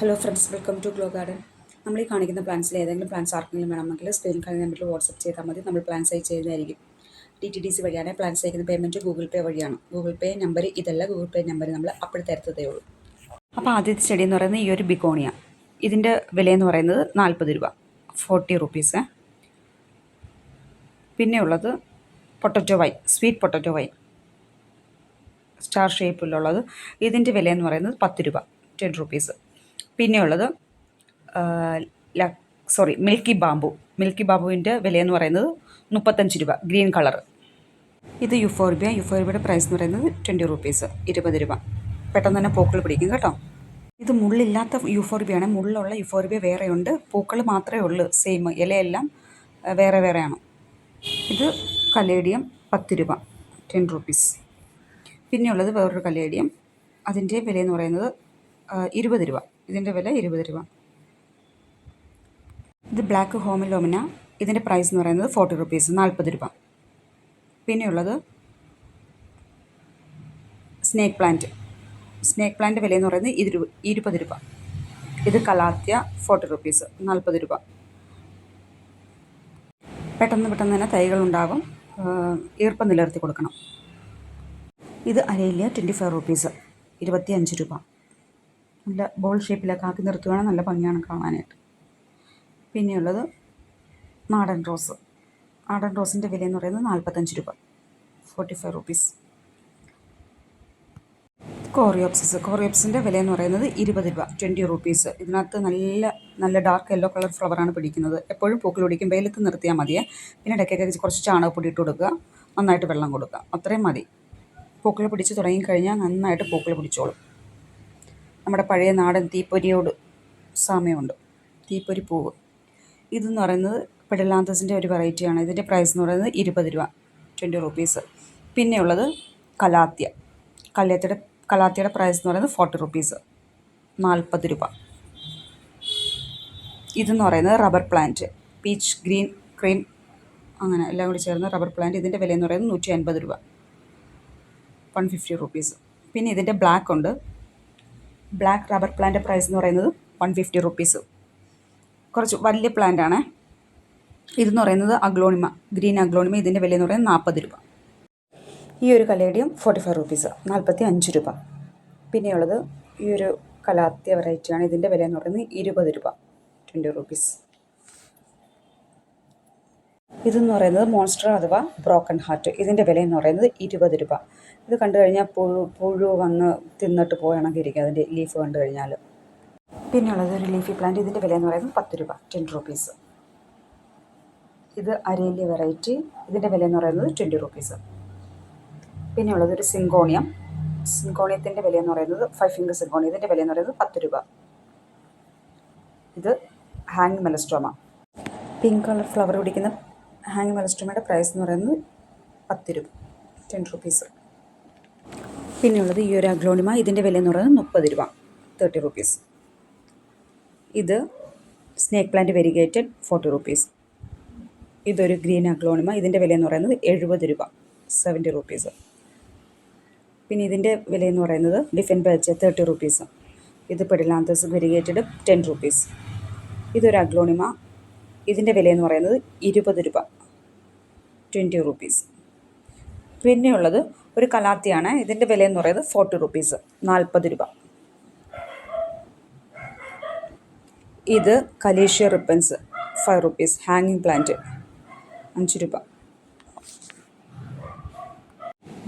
Hello friends welcome to glow garden നമ്മൾ ഈ കാണിക്കുന്ന പ്ലാൻസിൽ ഏതെങ്കിലും പ്ലാൻസ് ആർക്കെങ്കിലും വേണമെങ്കിൽ സ്ക്രീൻ കാണുന്ന നമ്പറിൽ വാട്സപ്പ് ചെയ്താൽ മതി. നമ്മൾ പ്ലാൻസ് അയച്ച് ചെയ്യുന്നതായിരിക്കും ഡി ടി ഡി സി വഴിയാണ് പ്ലാൻസ് അയക്കുന്ന പേയ്മെന്റ് ഗൂഗിൾ പേ വഴിയാണ്. ഗൂഗിൾ പേ നമ്പർ ഇതല്ല ഗൂഗിൾ പേ നമ്പർ നമ്മൾ അപ്പോൾ തരത്തതേ ഉള്ളൂ. അപ്പോൾ ആദ്യത്തെ ചെടി എന്ന് പറയുന്നത് ഈ ഒരു ബിഗോണിയ. ഇതിന്റെ വിലയെന്ന് പറയുന്നത് നാൽപ്പത് രൂപ. ഫോർട്ടി റുപ്പീസ് പിന്നെ ഉള്ളത് potato vine sweet potato vine star ഷേപ്പിലുള്ളത് ഇതിന്റെ വിലയെന്ന് പറയുന്നത് പത്ത് രൂപ. ടെൻ റുപ്പീസ് പിന്നെയുള്ളത് സോറി മിൽക്കി ബാമ്പു മിൽക്കി ബാമ്പുവിന്റെ വിലയെന്ന് പറയുന്നത് മുപ്പത്തഞ്ച് രൂപ ഗ്രീൻ കളർ. ഇത് യുഫോർബിയ യുഫോർബിയയുടെ പ്രൈസ് എന്ന് പറയുന്നത് ട്വന്റി റുപ്പീസ് ഇരുപത് രൂപ. പെട്ടെന്ന് തന്നെ പൂക്കൾ പിടിക്കും കേട്ടോ. ഇത് മുള്ളില്ലാത്ത യുഫോർബിയാണ്. മുള്ളുള്ള യുഫോർബിയ വേറെയുണ്ട്. പൂക്കൾ മാത്രമേ ഉള്ളൂ. സെയിം ഇലയെല്ലാം വേറെ വേറെയാണ്. ഇത് കലേഡിയം പത്ത് രൂപ ടെൻ റുപ്പീസ് പിന്നെയുള്ളത് വേറൊരു കലേഡിയം. അതിന്റെ വിലയെന്ന് പറയുന്നത് ഇരുപത് രൂപ. ഇതിന്റെ വില ഇരുപത് രൂപ. ഇത് ബ്ലാക്ക് ഹോമിലോമിന ഇതിന്റെ പ്രൈസ് എന്ന് പറയുന്നത് ഫോർട്ടി റുപ്പീസ് നാൽപ്പത് രൂപ. പിന്നെയുള്ളത് സ്നേക്ക് പ്ലാന്റ് സ്നേക്ക് പ്ലാന്റ് വില എന്ന് പറയുന്നത് ഇരു ഇരുപത് രൂപ. ഇത് കലാത്യ ഫോർട്ടി റുപ്പീസ് നാൽപ്പത് രൂപ. പെട്ടെന്ന് പെട്ടെന്ന് തന്നെ തൈകൾ ഉണ്ടാകും ഈർപ്പം നിലനിർത്തി കൊടുക്കണം. ഇത് അരയില്ല ട്വന്റി ഫൈവ് റുപ്പീസ് ഇരുപത്തി അഞ്ച് രൂപ. നല്ല ബോൾ ഷേപ്പിലൊക്കെ ആക്കി നിർത്തുകയാണെങ്കിൽ നല്ല ഭംഗിയാണ് കാണാനായിട്ട്. പിന്നെയുള്ളത് നാടൻ റോസ്. നാടൻ റോസിന്റെ വില എന്ന് പറയുന്നത് നാൽപ്പത്തഞ്ച് രൂപ. Forty five rupees coreopsis. കോറിയോപ്സിന്റെ വില എന്ന് പറയുന്നത് ഇരുപത് രൂപ. ട്വന്റി റുപ്പീസ് ഇതിനകത്ത് നല്ല നല്ല ഡാർക്ക് യെല്ലോ കളർ ഫ്ലവറാണ് പിടിക്കുന്നത്. എപ്പോഴും പൂക്കൾ പിടിക്കും വെയിലത്ത് നിർത്തിയാൽ മതിയേ പിന്നെ ഇടയ്ക്കൊക്കെ കുറച്ച് ചാണകപ്പൊടി ഇട്ട് കൊടുക്കുക. നന്നായിട്ട് വെള്ളം കൊടുക്കുക. അത്രയും മതി. പൂക്കൾ പിടിച്ച് തുടങ്ങിക്കഴിഞ്ഞാൽ നന്നായിട്ട് പൂക്കൾ പിടിച്ചോളും. നമ്മുടെ പഴയ നാടൻ തീപ്പൊരിയോട് സാമ്യമുണ്ട്. തീപ്പൊരി പൂവ്. ഇതെന്ന് പറയുന്നത് പെഡലാന്തസിന്റെ ഒരു വെറൈറ്റിയാണ് ഇതിന്റെ പ്രൈസ് എന്ന് പറയുന്നത് ഇരുപത് രൂപ ട്വന്റി റുപ്പീസ് പിന്നെയുള്ളത് കലാത്യ കലാത്തിയുടെ കലാത്തിയുടെ പ്രൈസ് എന്ന് പറയുന്നത് ഫോർട്ടി റുപ്പീസ് നാൽപ്പത് രൂപ. ഇതെന്ന് പറയുന്നത് rubber plant peach green cream അങ്ങനെ എല്ലാം കൂടി ചേർന്ന റബ്ബർ പ്ലാന്റ് ഇതിന്റെ വില എന്ന് പറയുന്നത് നൂറ്റി അൻപത് രൂപ വൺ ഫിഫ്റ്റി റുപ്പീസ് പിന്നെ ഇതിന്റെ ബ്ലാക്ക് ഉണ്ട്. ബ്ലാക്ക് റബ്ബർ പ്ലാന്റ് പ്രൈസ് എന്ന് പറയുന്നത് വൺ ഫിഫ്റ്റി റുപ്പീസ് കുറച്ച് വലിയ പ്ലാന്റ് ആണ്. ഇതെന്ന് പറയുന്നത് അഗ്ലോണിമ ഗ്രീൻ അഗ്ലോണിമ ഇതിന്റെ വില എന്ന് പറയുന്നത് നാൽപ്പത് രൂപ. ഈ ഒരു കലേഡിയം ഫോർട്ടി ഫൈവ് റുപ്പീസ് നാൽപ്പത്തി അഞ്ച് രൂപ. പിന്നെയുള്ളത് ഈ ഒരു കലാത്യ വെറൈറ്റിയാണ് ഇതിന്റെ വില എന്ന് പറയുന്നത് ഇരുപത് രൂപ ട്വന്റി റുപ്പീസ് ഇതെന്ന് പറയുന്നത് മോൺസ്റ്റർ അഥവാ ബ്രോക്കൺ ഹാർട്ട് ഇതിന്റെ വില എന്ന് പറയുന്നത് ഇരുപത് രൂപ. ഇത് കണ്ടു കഴിഞ്ഞാൽ പുഴു പുഴു വന്ന് തിന്നിട്ട് പോകണമെങ്കിൽ ഇരിക്കും. അതിന്റെ ലീഫ് കണ്ടു കഴിഞ്ഞാൽ പിന്നെയുള്ളത് ഒരു ലീഫി പ്ലാന്റ് ഇതിന്റെ വില എന്ന് പറയുന്നത് പത്ത് രൂപ. ടെൻ റുപ്പീസ് ഇത് അരേലി വെറൈറ്റി ഇതിന്റെ വില എന്ന് പറയുന്നത് ട്വന്റി റുപ്പീസ് പിന്നെയുള്ളത് ഒരു സിങ്കോണിയം. സിങ്കോണിയത്തിന്റെ വില എന്ന് പറയുന്നത് ഫൈവ് ഫിംഗർ സിങ്കോണിയം. ഇതിന്റെ വില എന്ന് പറയുന്നത് പത്ത് രൂപ. ഇത് hang melastoma pink colour flower പിടിക്കുന്ന ഹാങ് മലസ്റ്റമയുടെ പ്രൈസ് എന്ന് പറയുന്നത് പത്ത് രൂപ. Ten rupees. പിന്നെയുള്ളത് ഈ ഒരു അഗ്ലോണിമ ഇതിന്റെ വില എന്ന് പറയുന്നത് മുപ്പത് രൂപ തേർട്ടി റുപ്പീസ്. ഇത് snake plant variegated forty rupees. ഇതൊരു ഗ്രീൻ അഗ്ലോണിമ ഇതിന്റെ വില എന്ന് പറയുന്നത് എഴുപത് രൂപ സെവന്റി റുപ്പീസ്. പിന്നെ ഇതിന്റെ വില എന്ന് പറയുന്നത് ഡിഫൻ ബാച്ച് തേർട്ടി റുപ്പീസ്. ഇത് പെഡിലാന്തസ് വെരിഗേറ്റഡ് ടെൻ റുപ്പീസ്. ഇതൊരു അഗ്ലോണിമ ഇതിന്റെ വില എന്ന് പറയുന്നത് ഇരുപത് രൂപ ട്വന്റി റുപ്പീസ് പിന്നെയുള്ളത് ഒരു കലാത്തിയാണ്. ഇതിന്റെ വില എന്ന് പറയുന്നത് ഫോർട്ടി റുപ്പീസ് നാൽപ്പത് രൂപ. ഇത് കലേഷ്യ റിപ്പൻസ് ഫൈവ് റുപ്പീസ് ഹാങ്ങിങ് പ്ലാന്റ് അഞ്ച് രൂപ.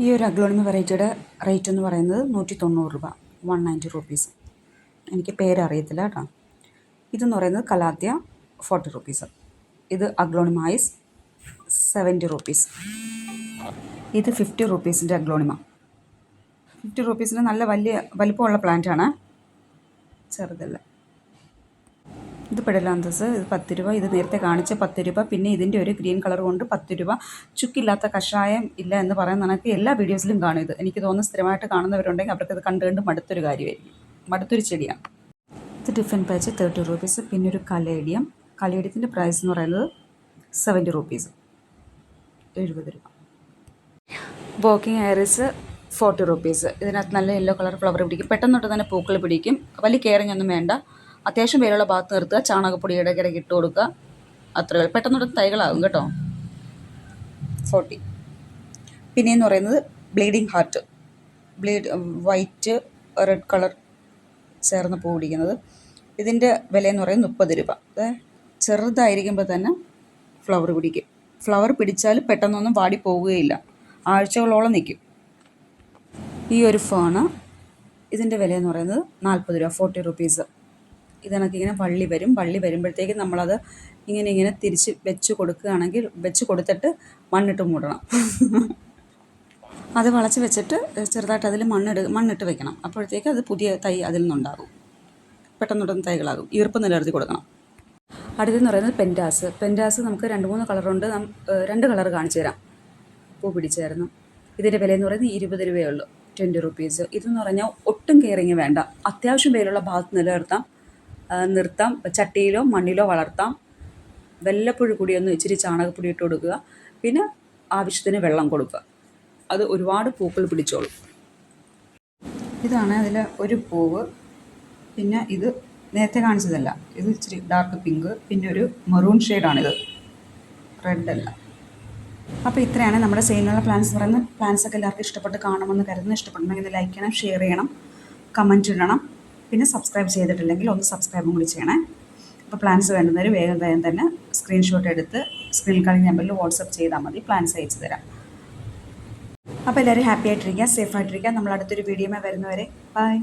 ഈ ഒരു അഗ്ലോണിമ വെറൈറ്റിയുടെ റേറ്റ് എന്ന് പറയുന്നത് നൂറ്റി തൊണ്ണൂറ് രൂപ വൺ നയന്റി റുപ്പീസ് എനിക്ക് പേരറിയത്തില്ല കേട്ടോ. ഇതെന്ന് പറയുന്നത് കലാത്തിയ ഫോർട്ടി റുപ്പീസ് ഇത് അഗ്ലോണിമൈസ് സെവന്റി റുപ്പീസ്. ഇത് ഫിഫ്റ്റി റുപ്പീസിന്റെ അഗ്ലോണിമ. ഫിഫ്റ്റി റുപ്പീസിന് നല്ല വലിയ വലിപ്പമുള്ള പ്ലാന്റാണ്. ചെറുതല്ല. ഇത് പെടലാന്തസ് ഇത് പത്ത് രൂപ. ഇത് നേരത്തെ കാണിച്ച പത്ത് രൂപ. പിന്നെ ഇതിന്റെ ഒരു ഗ്രീൻ കളർ കൊണ്ട് പത്ത് രൂപ. ചുക്കില്ലാത്ത കഷായം ഇല്ല എന്ന് പറയുന്ന നിനക്ക് എല്ലാ വീഡിയോസിലും കാണും ഇത്. എനിക്ക് തോന്നുന്നു സ്ഥിരമായിട്ട് കാണുന്നവരുണ്ടെങ്കിൽ അവർക്ക് ഇത് കണ്ട് കണ്ട് മടുത്തൊരു കാര്യമായിരിക്കും. മടുത്തൊരു ചെടിയാണ്. ഇത് ഡിഫൻ പാച്ച് തേർട്ടി റുപ്പീസ്. പിന്നെ ഒരു കലേഡിയം. കലേഡിയത്തിന്റെ പ്രൈസ് എന്ന് പറയുന്നത് സെവന്റി റുപ്പീസ്. എഴുപത് രൂപ. വോക്കിംഗ് ഐറിസ് ഫോർട്ടി റുപ്പീസ് ഇതിനകത്ത് നല്ല യെല്ലോ കളർ ഫ്ലവർ പിടിക്കും. പെട്ടെന്ന് തൊട്ട് തന്നെ പൂക്കൾ പിടിക്കും. വലിയ കെയറിങ് ഒന്നും വേണ്ട. അത്യാവശ്യം വേലുള്ള ഭാഗത്ത് നിർത്തുക. ചാണകപ്പൊടി ഇടയ്ക്കിടയ്ക്ക് ഇട്ട് കൊടുക്കുക. അത്ര പെട്ടെന്ന് തൊട്ട് തൈകളാകും കേട്ടോ. ഫോർട്ടി പിന്നെയെന്ന് പറയുന്നത് bleeding heart bleed white red colour ചേർന്ന് പൂ പിടിക്കുന്നത്. ഇതിന്റെ വിലയെന്ന് പറയുന്നത് മുപ്പത് രൂപ. ചെറുതായിരിക്കുമ്പോൾ തന്നെ ഫ്ലവർ പിടിക്കും. ഫ്ലവർ പിടിച്ചാൽ പെട്ടെന്നൊന്നും വാടി പോവുകയില്ല. ആഴ്ചകളോളം നിൽക്കും ഈ ഒരു ഫോണ്. ഇതിന്റെ എന്ന് പറയുന്നത് നാൽപ്പത് രൂപ ഫോർട്ടി റുപ്പീസ് ഇതിനൊക്കെ ഇങ്ങനെ വള്ളി വരും. വള്ളി വരുമ്പോഴത്തേക്കും നമ്മളത് ഇങ്ങനെ ഇങ്ങനെ തിരിച്ച് വെച്ച് കൊടുക്കുകയാണെങ്കിൽ വെച്ച് കൊടുത്തിട്ട് മണ്ണിട്ട് മൂടണം. അത് വളച്ച് വെച്ചിട്ട് ചെറുതായിട്ട് അതിൽ മണ്ണിട് മണ്ണിട്ട് വെക്കണം. അപ്പോഴത്തേക്ക് അത് പുതിയ തൈ അതിൽ നിന്നുണ്ടാകും. പെട്ടെന്ന് തൈകളാകും. ഈർപ്പം നിലനിർത്തി കൊടുക്കണം. അടുത്തെന്ന് പറയുന്നത് പെന്റാസ് പെന്റാസ് നമുക്ക് രണ്ട് മൂന്ന് കളറുണ്ട് രണ്ട് കളർ കാണിച്ചു തരാം. പൂ പിടിച്ചായിരുന്നു. ഇതിന്റെ എന്ന് പറയുന്നത് ഇരുപത് രൂപയേ ഉള്ളൂ ട്വന്റി റുപ്പീസ് ഇതെന്ന് പറഞ്ഞാൽ ഒട്ടും കെയറിങ് വേണ്ട. അത്യാവശ്യം പേരുള്ള ഭാഗത്ത് നിലനിർത്താം. നിർത്താം. ചട്ടിയിലോ മണ്ണിലോ വളർത്താം. വല്ലപ്പോഴും കൂടി ഒന്ന് ഇച്ചിരി ചാണകപ്പൊടി ഇട്ട് കൊടുക്കുക. പിന്നെ ആവശ്യത്തിന് വെള്ളം കൊടുക്കുക. അത് ഒരുപാട് പൂക്കൾ പിടിച്ചോളും. ഇതാണ് അതിൽ ഒരു പൂവ്. പിന്നെ ഇത് നേരത്തെ കാണിച്ചതല്ല. ഇത് ഇച്ചിരി ഡാർക്ക് പിങ്ക് പിന്നെ ഒരു മെറൂൺ ഷെയ്ഡാണിത് റെഡ് അല്ല. അപ്പോൾ ഇത്രയാണ് നമ്മുടെ സെയിലുള്ള പ്ലാൻസ് പറയുന്നത്. പ്ലാൻസ് ഒക്കെ എല്ലാവർക്കും ഇഷ്ടപ്പെട്ട് കാണുമെന്ന് കരുതുന്നു. ഇഷ്ടപ്പെട്ടുണ്ടെങ്കിൽ ലൈക്ക് ചെയ്യണം ഷെയർ ചെയ്യണം കമന്റ് ഇടണം. പിന്നെ സബ്സ്ക്രൈബ് ചെയ്തിട്ടില്ലെങ്കിൽ ഒന്ന് സബ്സ്ക്രൈബും കൂടി ചെയ്യണേ. അപ്പോൾ പ്ലാൻസ് വേണ്ടുന്നവർ വേഗം വേഗം തന്നെ സ്ക്രീൻഷോട്ട് എടുത്ത് സ്ക്രീൻ കളി നമ്പറിൽ വാട്സപ്പ് ചെയ്താൽ മതി. പ്ലാൻസ് അയച്ചു തരാം. അപ്പോൾ എല്ലാവരും ഹാപ്പി ആയിട്ടിരിക്കുക സേഫ് ആയിട്ടിരിക്കുക. നമ്മൾ അടുത്തൊരു വീഡിയോമേ വരുന്നവരെ ബൈ